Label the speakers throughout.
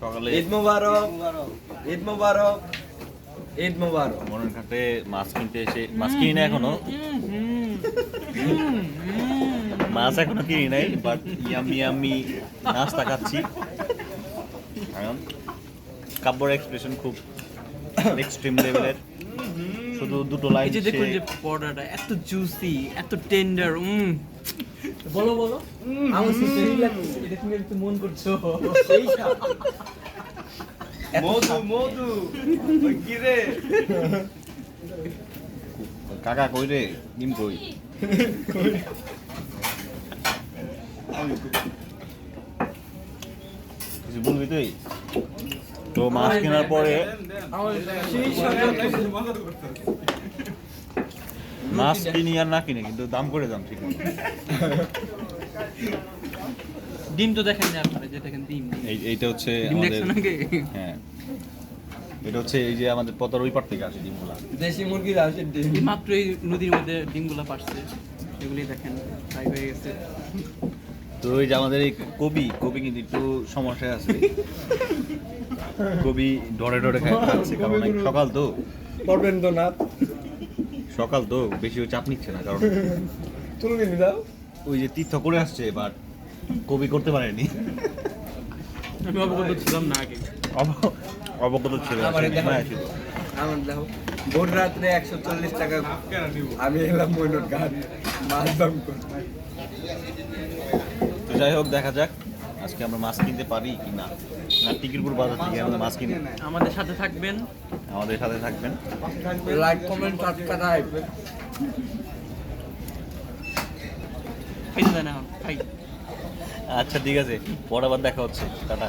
Speaker 1: সকালে।
Speaker 2: ঈদ মোবারক। ঈদ মোবারক। ঈদ মোবারক।
Speaker 1: মনের ঘাটে মাছ কিনতে এসে মাছ কিনি না এখনও। মাছ এখনও কিনি নাই বাট ইয়ামি ইয়ামি নাস্তা খাচ্ছি। কারণ কাব্যর এক্সপ্রেশন খুব এক্সট্রিম লেভেলের শুধু দুটো লাইন
Speaker 3: এই যে দেখুন যে পরোটাটা এত জুসি এত টেন্ডার উম। বলো বলো আমার এটা তুমি একটু মন করছ।
Speaker 2: মধু মধু কি রে
Speaker 1: কাকা কই রে ডিম কই কিছু বলবি তুই তো মাছ কেনার পরে। মাছ কিনি আর না কিনে কিন্তু দাম করে দাম ঠিক
Speaker 3: ডিম তো দেখেন না আপনারা যে দেখেন ডিম। ডিম।
Speaker 1: এই এইটা হচ্ছে আমাদের হ্যাঁ। এটা হচ্ছে এই যে আমাদের পতার ওই পার থেকে আসে ডিমগুলা।
Speaker 2: দেশি মুরগির হাঁসের ডিম।
Speaker 3: মাত্র এই নদীর মধ্যে ডিমগুলো পারছে এগুলি দেখেন ফ্রাই হয়ে গেছে।
Speaker 1: তো এই যে আমাদের এই কবি কবি কিন্তু একটু সমস্যায় আছে। কবি ডরে ডরে খায় খাচ্ছে কারণ সকাল তো।
Speaker 2: করবেন তো না
Speaker 1: সকাল তো বেশি চাপ নিচ্ছে না কারণ
Speaker 2: চলবে নি দাও।
Speaker 1: ওই যে তীর্থ করে আসছে বাট কবি করতে পারেনি।
Speaker 3: আমি অবগত ছিলাম না আগে।
Speaker 1: অবগত ছিল।
Speaker 2: আমারে দেখো। ভোর রাত্রে একশো চল্লিশ টাকা আমি এলাম মইনুর ঘাট মাছ দাম
Speaker 1: তো যাই হোক দেখা যাক আজকে আমরা মাছ কিনতে পারি কি না। না টিকিরপুর বাজার থেকে আমরা মাছ কিনি
Speaker 3: আমাদের সাথে থাকবেন।
Speaker 1: আমাদের সাথে থাকবেন।
Speaker 2: লাইক কমেন্ট
Speaker 3: না এখন
Speaker 1: আচ্ছা ঠিক আছে। পরে আবার দেখা হচ্ছে। টাটা।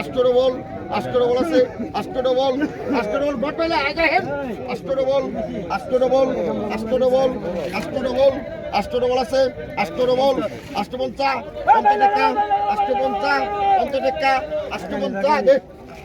Speaker 4: আষ্টর বল আষ্টর বল আছে। আষ্টর বল আষ্টর বল বট পেলে আগে হেন। আষ্টর বল আষ্টর বল আষ্টর বল আষ্টর বল আষ্টর বল আছে। আষ্টর বল আষ্টপঞ্চা অন্তটেকা আষ্টপঞ্চা অন্তটেকা আষ্টপঞ্চা দে। আষ্টপঞ্চাশ চিন্তা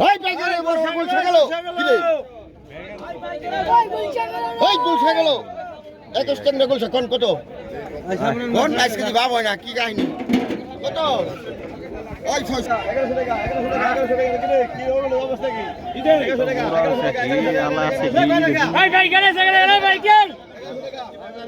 Speaker 4: ওই পাইকারে বর্ষা গুলছে গেল ওই গুলছে গেল একুশ কেন্দ্রে গুলছে কোন কত কোন বাইশ কেজি ভাব হয় না কি কাহিনী কত ওই ছয় এগারোশো টাকা এগারোশো টাকা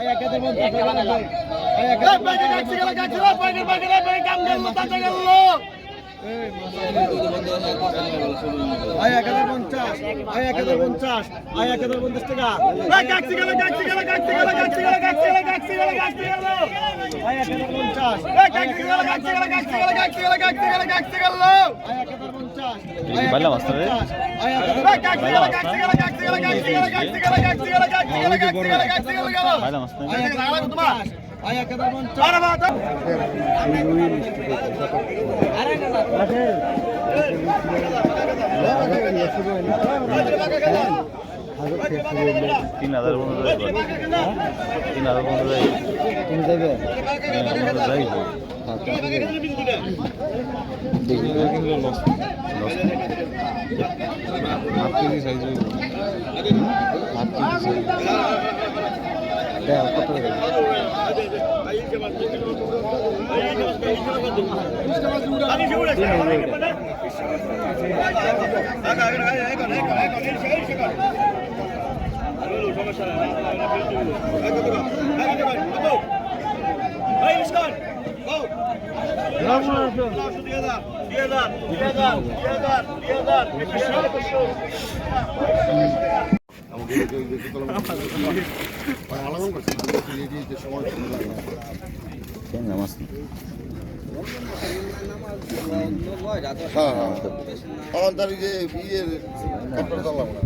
Speaker 4: আয় এক হাজার পঞ্চাশ আয় এক হাজার পঞ্চাশ আয় টাকা গাছি গেল পঞ্চাশ
Speaker 1: ভালো মাস্টার রে ভালো মাস্টার
Speaker 4: আরে
Speaker 1: তিন হাজার পনেরো তিন হাজার পনেরো যাই তুমি আলাদা করছে
Speaker 4: সময় হ্যাঁ হ্যাঁ আমার তার যে বিয়ের কাপড় চালাম না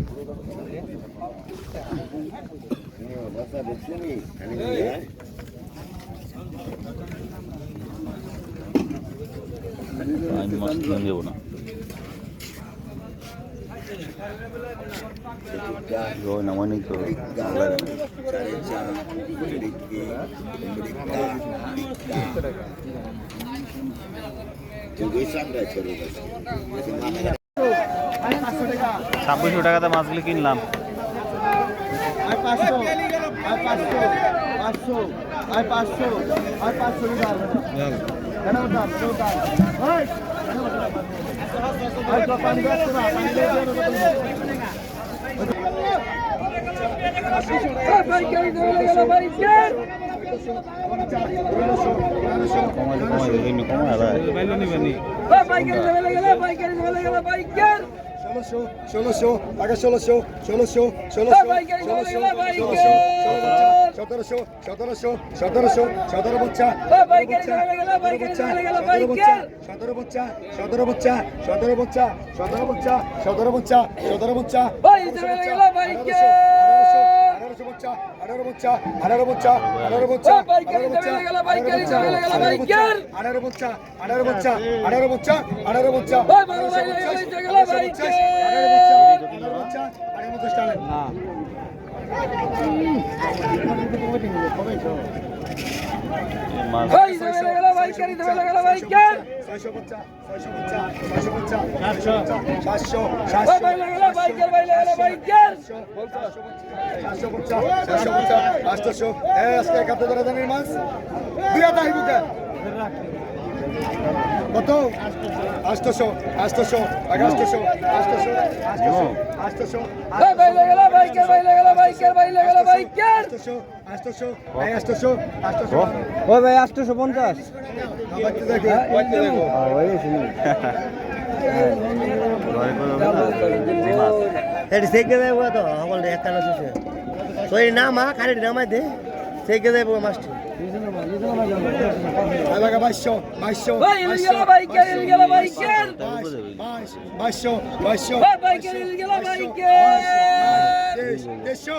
Speaker 1: আমি মাস্ক নিয়ে যাব না। নামানি ছাব্বিশশো টাকাতে মাছগুলি কিনলাম
Speaker 2: আর পাঁচশো আর পাঁচশো পাঁচশো আর পাঁচশো আর পাঁচশো কমাই
Speaker 1: কমাই কমাই বাইকের বাইকের
Speaker 2: ষোলোশো ষোলোশো আগে ষোলোশো ষোলোশো ষোলোশো ষোলোশো ষোলোশো সতেরোশো সতেরোশো সতেরোশো সতেরো বাচ্চা সতেরো বাচ্চা সতেরো বাচ্চা সতেরো বাচ্চা সতেরো বাচ্চা সতেরো বাচ্চা সতেরো বাচ্চা সদর বাচ্চা আঠারো বাচ্চা আঠারো বাচ্চা আঠারো বাচ্চা আঠারো বাচ্চা আঠারো বাচ্চা আঠারো বাচ্চা আঠারো বাচ্চা আঠারো বাচ্চা
Speaker 1: মাছ
Speaker 2: ছয়শো পঞ্চাশ ছয়শো পঞ্চাশ ছয়শো পঞ্চাশ সাতশো। সাতশো সাতশো সাতশো পঞ্চাশ সাতশো পঞ্চাশ আটশো আজকে একাত্তর ধরা জানির মাছ বিরাট আহিব কত? আষ্টশো আষ্টশো আগাষ্টশো আষ্টশো আষ্টশো আষ্টশো আষ্টশো
Speaker 3: ও ভাই আটশোশো পঞ্চাশ
Speaker 5: এটা সেকে দেবো তো আমার একটা শেষে তো এই না মা খালি নামাই দে সেকে দেবো মাস্টার
Speaker 2: বাইশশো বাইশশো বাইশশো বাইশশো বাইশশো বাইশশো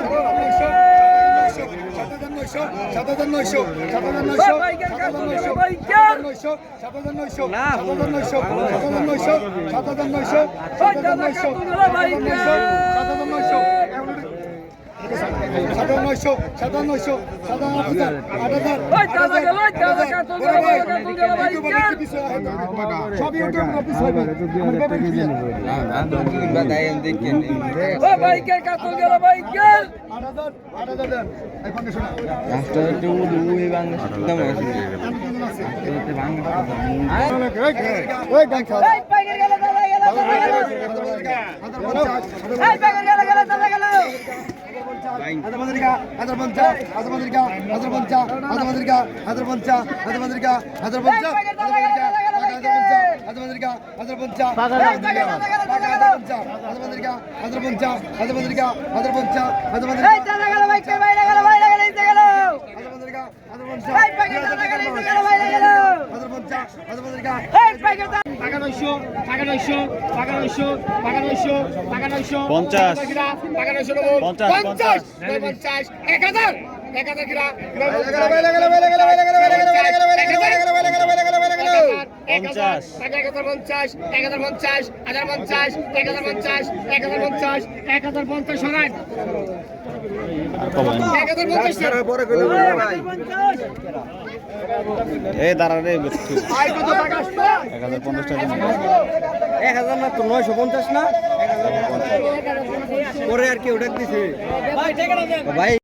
Speaker 2: দেড়শো দেড়শো দেড়শো দেড়শো সাধারণ আষ্টশো সাধারণ আষ্টশো সাতান্ন নয়শো হাজার নয়শো সাতান্ন নয়শো নয়শো হাজার নয়শো নয়শো সাতান্ন নয়শো সাতান্ন নয়শো সাতান্ন নয়শো সাতান্ন নয়শো সাধারণ নয়শো সাধারণ নয়শো সাধারণ আট হাজার আট হাজার সবই ওটা অফিস হবে বাইকের কাতল গেল বাইকের আট হাজার আট হাজার দেন এখন শোনা রাস্তা একটু দুই বাংলা দাম আছে ওই গাছ বাইকের গেল গেল গেল গেল গেল গেল গেল হাজার পঞ্চাশ হাজার পঞ্চাশ হাজার পঞ্চাশ হাজার পঞ্চাশ হাজার পঞ্চাশ হাজার পঞ্চাশ হাজার পঞ্চাশ হাজার পঞ্চাশ হাজার পঞ্চাশ হাজার পঞ্চাশ হাজার পঞ্চাশ টাকা নয়শো টাকা নয়শো টাকা নয়শো টাকা নয়শো টাকা নয়শো
Speaker 1: পঞ্চাশ।
Speaker 2: টাকা নয়শো নেব
Speaker 1: পঞ্চাশ, পঞ্চাশ।
Speaker 2: এক হাজার এক হাজার কিরা
Speaker 1: পঞ্চাশ।
Speaker 2: এক হাজার পঞ্চাশ এক হাজার পঞ্চাশ হাজার পঞ্চাশ এক হাজার পঞ্চাশ এক হাজার পঞ্চাশ এক হাজার পঞ্চাশ সরান
Speaker 1: এই এক হাজার পঞ্চাশ টাকা।
Speaker 5: এক হাজার না তো নয়শো পঞ্চাশ। না পরে আর কি ওটা দিছে। ভাই